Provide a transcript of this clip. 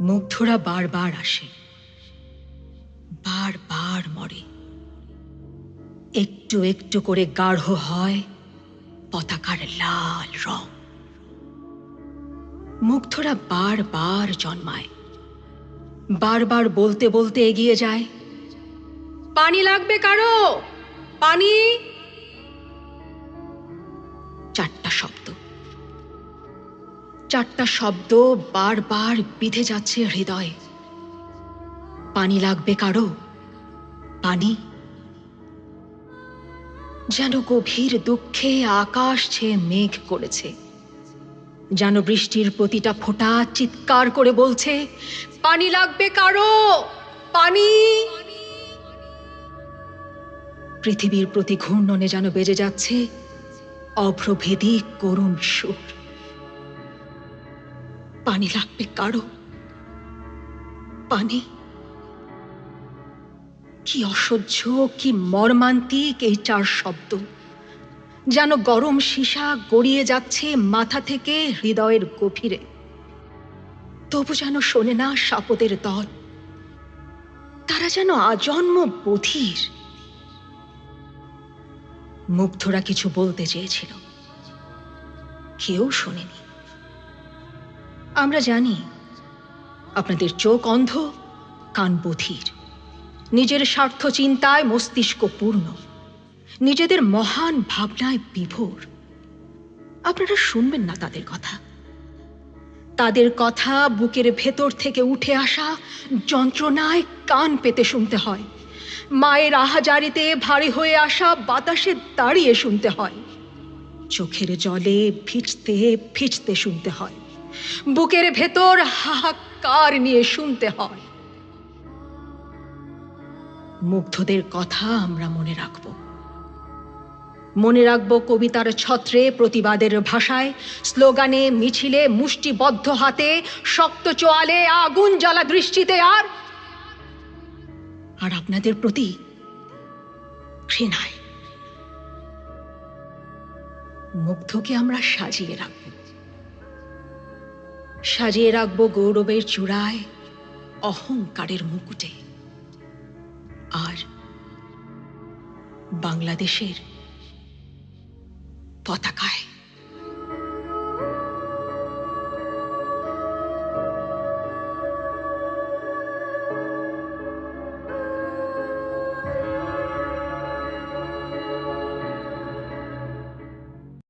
মুগ্ধরা বারবার আসে। বারবার মরে। একটু একটু করে গাঢ় হয় পতাকার লাল রং। মুগ্ধরা বারবার জন্মায়। বারবার বলতে বলতে এগিয়ে যায়। পানি লাগবে কারও? পানি? চারটা শব্দ। চারটা শব্দ বারবার বিধে যাচ্ছে হৃদয়ে। পানি লাগবে কারও? পানি? যেন গভীর দুঃখে আকাশ ছেয়ে মেঘ করেছে, যেন বৃষ্টির প্রতিটা ফোঁটা চিৎকার করে বলছে, পানি লাগবে কারও? পানি? পৃথিবীর প্রতি ঘূর্ণনে যেন বেজে যাচ্ছে অভ্রভেদী করুণ সুর। পানি লাগবে কারও? পানি? কি অসহ্য, কি মর্মান্তিক এই চার শব্দ। যেন গরম সীসা গড়িয়ে যাচ্ছে মাথা থেকে হৃদয়ের গভীরে। তবু যেন শোনে না সাপদের দল। তারা যেন আজন্ম বধির। মুগ্ধরা কিছু বলতে চেয়েছিল। কেউ শোনেনি। আমরা জানি, আপনাদের চোখ অন্ধ, কান বধির। নিজের স্বার্থ চিন্তায় মস্তিষ্ক পূর্ণ। নিজেদের মহান ভাবনায় বিভোর। আপনারা শুনবেন না তাদের কথা। তাদের কথা বুকের ভেতর থেকে উঠে আসা যন্ত্রণায় কান পেতে শুনতে হয়। মায়ের আহাজারিতে ভারী হয়ে আসা বাতাসে দাঁড়িয়ে শুনতে হয়। চোখের জলে ভিজতে ভিজতে শুনতে হয়। বুকের ভেতর হাহাকার নিয়ে শুনতে হয়। মুগ্ধদের কথা আমরা মনে রাখব। মনে রাখব কবিতার ছত্রে প্রতিবাদের ভাষায়, স্লোগানে মিছিলে মুষ্টিবদ্ধ হাতে, শক্ত চোয়ালে আগুন জ্বালা দৃষ্টিতে আর আর আপনাদের প্রতি ঘৃণায়। মুগ্ধকে আমরা সাজিয়ে রাখব। সাজিয়ে রাখব গৌরবের চূড়ায় অহংকারের মুকুটে। আর বাংলাদেশের পতাকায়।